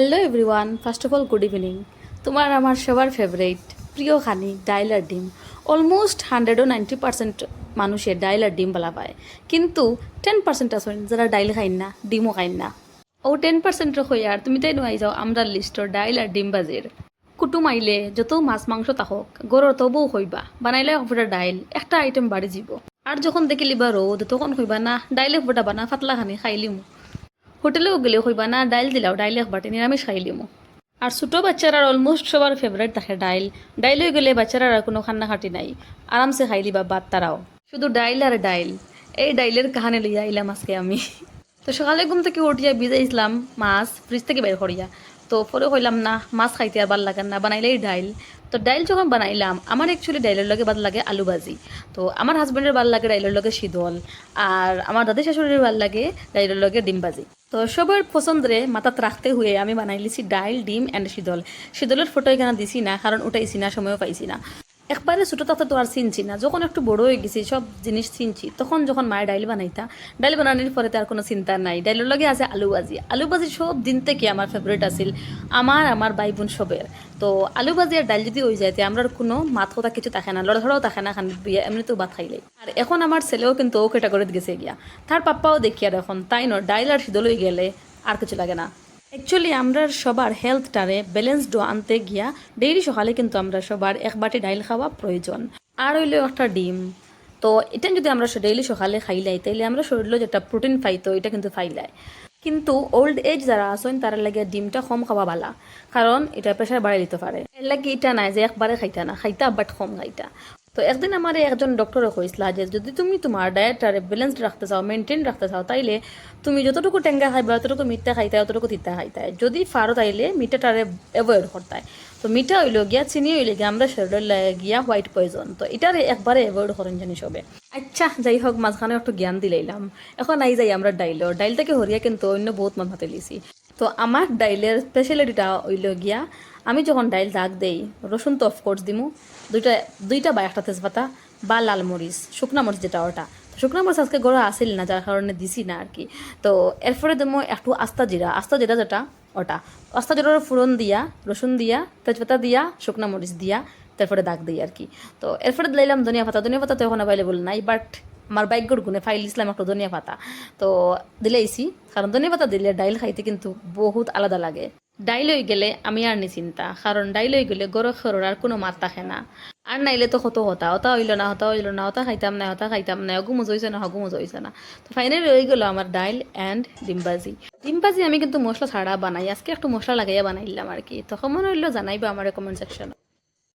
Hello everyone first of all good evening তোমার আমার সবার ফেভারিট প্রিয় খানি ডাইল আর ডিম। অলমোস্ট হান্ড্রেড ও নাইনটি পার্সেন্ট মানুষের ডাইল আর ডিম বলা পায়। কিন্তু টেন পার্সেন্ট আছেন যারা ডাইল খাইন না, ডিমও খাইন না। ও টেন পার্সেন্টের হই আর তুমি তাই নোয়াই যাও আমরা লিস্টর ডাইল আর ডিম বাজির কুটুম আইলে যত মাছ মাংস থাকক গরর তবুও হইবা বানাইলে হফুটা ডাইল, একটা আইটেম বাড়ি যাব। আর যখন দেখিলিবা রোদ তখন হইবা না, ডাইলে হফুটা বানা ফাতলা খানি খাইলিমু হোটেলেও গেলে হইবা না, ডাইল দিলাও, ডাইল এক বাটি নিরামিষ খাইলিমু আর ছোটো বাচ্চারা অলমোস্ট সবার ফেভারিট থাকে ডাইল। ডাইল হয়ে গেলে বাচ্চারা আর কোনো খান্না খাটি নাই। আরামসে খাই বা বাদ তারাও। শুধু ডাইল আর ডাইল। এই ডাইলের কাহানি লইয়া আইলাম আজকে আমি। তো সকালে ঘুম থেকে উঠিয়া ভিজাইছিলাম মাছ ফ্রিজ থেকে বের করিয়া। তো পরে কইলাম না, মাছ খাইতে আর ভালো লাগে না, বানাইলেই ডাইল। তো ডাইল যখন বানাইলাম, আমার অ্যাকচুয়ালি ডাইলের লগে ভালো লাগে আলু ভাজি। তো আমার হাজব্যান্ডের ভালো লাগে ডাইলের লগে শীতল আর আমার দাদি শাশুড়ির ভালো লাগে ডাইলের লগে ডিম ভাজি। তো সবার পছন্দরে মাথাত রাখতে হয়ে আমি বানাই বানাইলিছি ডাইল, ডিম অ্যান্ড শীতল শীতলের ফটো এখানে দিছি না, কারণ উঠাইছি না সময়ও পাইছি না। একবারে ছোটো থাকতে তো আর চিনছি না। যখন একটু বড় হয়ে গেছি, সব জিনিস চিনছি, তখন যখন মায়ের ডাইল বানাইতা, ডাইল বানানোর পরে তার কোনো চিন্তা নাই। ডাইলের লগে আছে আলু ভাজি। আলু ভাজি সব দিন থেকে আমার ফেভারিট আছিল, আমার আমার ভাই বোন সবের। তো আলু ভাজি আর ডাইল যদি হয়ে যায়, তে আমরা কোনো মাত কথা কিছু থাকে না লড়াধরাও থাকে না খান বিয়ে এমনিতেও ভাত খাইলে আর এখন আমার ছেলেও কিন্তু ও ক্যাটাগরিত গেছে গিয়া। তার পাপ্পাও দেখি আর এখন, তাই ন, ডাইল আর শীতল গেলে আর কিছু লাগে না। অ্যাকচুয়ালি আমরা সবার হেলথটারে ব্যালেন্সড আনতে গিয়া ডেইলি সকালে কিন্তু আমরা সবার এক বাটি ডাইল খাওয়া প্রয়োজন। আর হইল একটা ডিম। তো এটা যদি আমরা ডেইলি সকালে খাইলাই তাইলে আমরা শরীরে যেটা প্রোটিন পাইতো এটা কিন্তু পাইলাই কিন্তু ওল্ড এজ যারা আছেন, তারা লাগে ডিমটা কম খাওয়া বালা। কারণ এটা প্রেশার বাড়াই দিতে পারে। এর লাগে এটা নাই যে একবারে খাইতা না, খাইতা বাট কম খাইতা। তো একদিন আমার একজন ডক্টরে কইসলা যে, যদি তুমি তোমার ডায়েটটারে ব্যালেন্সড রাখতে চাও মেনটেন রাখতে চাও, তাইলে তুমি যতটুকু টেঙ্গা খাইবা, অতটুকু মিঠা খাইতে, অতটুকু তিতা খাইতে। যদি ফারো তাইলে মিঠাটারে অ্যাভয়েড করতায় তো মিঠা হইল গিয়া, চিনি হইলে গিয়া আমরা শরীরের লাগে গিয়া হোয়াইট পয়জন তো এটারে একবারে অ্যাভয়েড করেন জানি সবে। আচ্ছা যাই হোক, মাঝখানে একটু জ্ঞান দিলাইলাম। এখন আই যাই আমরা ডাইল। ডাইল থেকে হরিয়া কিন্তু অন্য বহুত হাতে লিছি। তো আমার ডাইলের স্পেশালিটিটা হইল গিয়া আমি যখন ডাইল দাগ দেই, রসুন তো অফকোর্স দিমু। দুইটা দুইটা বা একটা তেজপাতা বা লাল মরিচ, শুকনা মরিচ যেটা ওটা। শুকনা মরিচ আজকে গড়া আসিল না, যার কারণে দিছি না আর কি তো এরপরে দেবো একটু আস্তা জিরা। আস্তা জিরা যেটা, ওটা। আস্তা জিরার ফুরন দিয়া, রসুন দিয়া, তেজপাতা দিয়া, শুকনা মরিচ দিয়া, তারপরে দাগ দিই আর কি তো এরপরে দিলাম ধনিয়া পাতা। ধনিয়া পাতা তো এখন অ্যাভেলেবল নাই বাট আমার বাইকগুর গুণে ফাইল ইসলাম একটা ধনিয়া পাতা। তো দিলেইছি, কারণ ধনিয়া পাতা দিলে ডাইল খাইতে কিন্তু বহুত আলাদা লাগে। ডাইল হয়ে গেলে আমি আর নি চিন্তা কারণ ডাইল হয়ে গেলে খরর আর কোনো মাত থাকে না। আর নাইলে তো কত হতা হতা হইল না, হতা হইল না, হতা খাইতাম না হতা খাইতাম না গুমজ হয়েছে না হগুমজ হয়েছে না। তো ফাইনালি রয়ে গেল আমার ডাইল অ্যান্ড ডিম্বাজি। ডিমবাজি আমি কিন্তু মশলা ছাড়া বানাই, আজকে একটু মশলা লাগাইয়া বানাইলাম আর কি। তখন মনে হইল জানাইবা আমার কমেন্ট সেকশনে